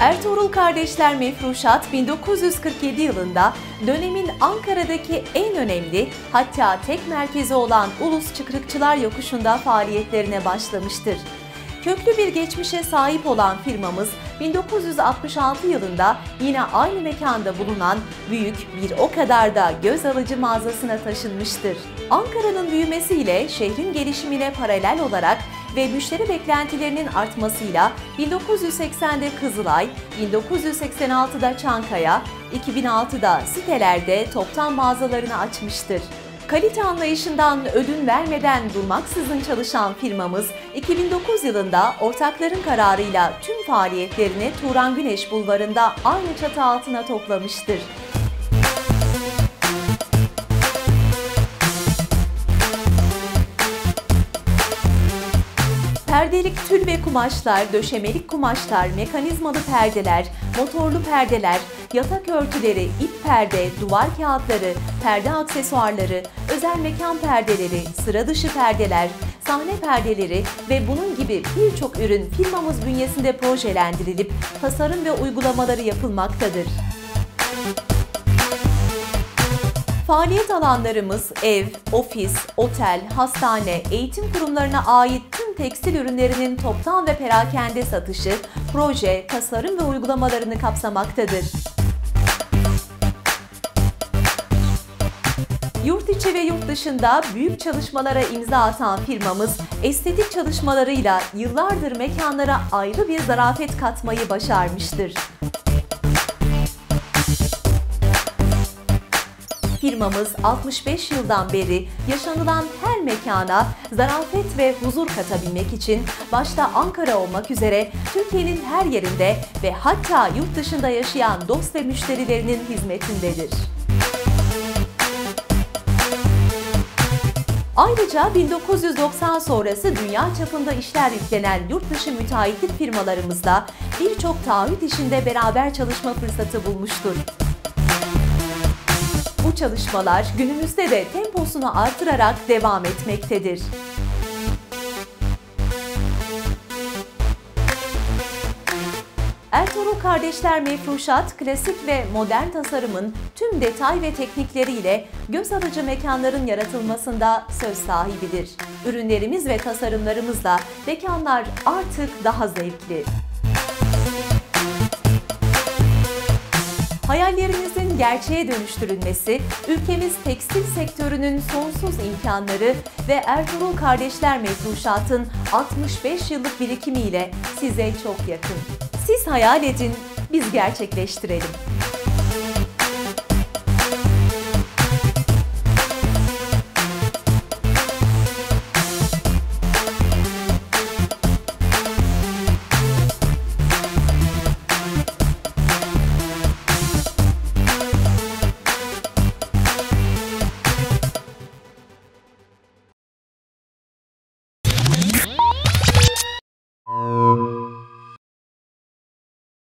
Ertuğrul kardeşler Mefruşat 1947 yılında dönemin Ankara'daki en önemli hatta tek merkezi olan Ulus Çıkrıkçılar Yokuşu'nda faaliyetlerine başlamıştır. Köklü bir geçmişe sahip olan firmamız 1966 yılında yine aynı mekanda bulunan büyük bir o kadar da göz alıcı mağazasına taşınmıştır. Ankara'nın büyümesiyle şehrin gelişimine paralel olarak ve müşteri beklentilerinin artmasıyla 1980'de Kızılay, 1986'da Çankaya, 2006'da sitelerde toptan mağazalarını açmıştır. Kalite anlayışından ödün vermeden durmaksızın çalışan firmamız 2009 yılında ortakların kararıyla tüm faaliyetlerini Turan Güneş Bulvarı'nda aynı çatı altına toplamıştır. Perdelik tül ve kumaşlar, döşemelik kumaşlar, mekanizmalı perdeler, motorlu perdeler, yatak örtüleri, ip perde, duvar kağıtları, perde aksesuarları, özel mekan perdeleri, sıra dışı perdeler, sahne perdeleri ve bunun gibi birçok ürün firmamız bünyesinde projelendirilip tasarım ve uygulamaları yapılmaktadır. Faaliyet alanlarımız ev, ofis, otel, hastane, eğitim kurumlarına ait tüm tekstil ürünlerinin toptan ve perakende satışı, proje, tasarım ve uygulamalarını kapsamaktadır. Yurt içi ve yurt dışında büyük çalışmalara imza atan firmamız, estetik çalışmalarıyla yıllardır mekanlara ayrı bir zarafet katmayı başarmıştır. Firmamız 65 yıldan beri yaşanılan her mekana zarafet ve huzur katabilmek için başta Ankara olmak üzere Türkiye'nin her yerinde ve hatta yurt dışında yaşayan dost ve müşterilerinin hizmetindedir. Ayrıca 1990 sonrası dünya çapında işler yüklenen yurt dışı müteahhitlik firmalarımızla birçok taahhüt işinde beraber çalışma fırsatı bulmuştur. Çalışmalar günümüzde de temposunu artırarak devam etmektedir. Ertuğrul Kardeşler Mefruşat, klasik ve modern tasarımın tüm detay ve teknikleriyle göz alıcı mekanların yaratılmasında söz sahibidir. Ürünlerimiz ve tasarımlarımızla mekanlar artık daha zevkli. Hayallerinizin gerçeğe dönüştürülmesi, ülkemiz tekstil sektörünün sonsuz imkanları ve Ertuğrul Kardeşler Mefruşat'ın 65 yıllık birikimiyle size çok yakın. Siz hayal edin, biz gerçekleştirelim.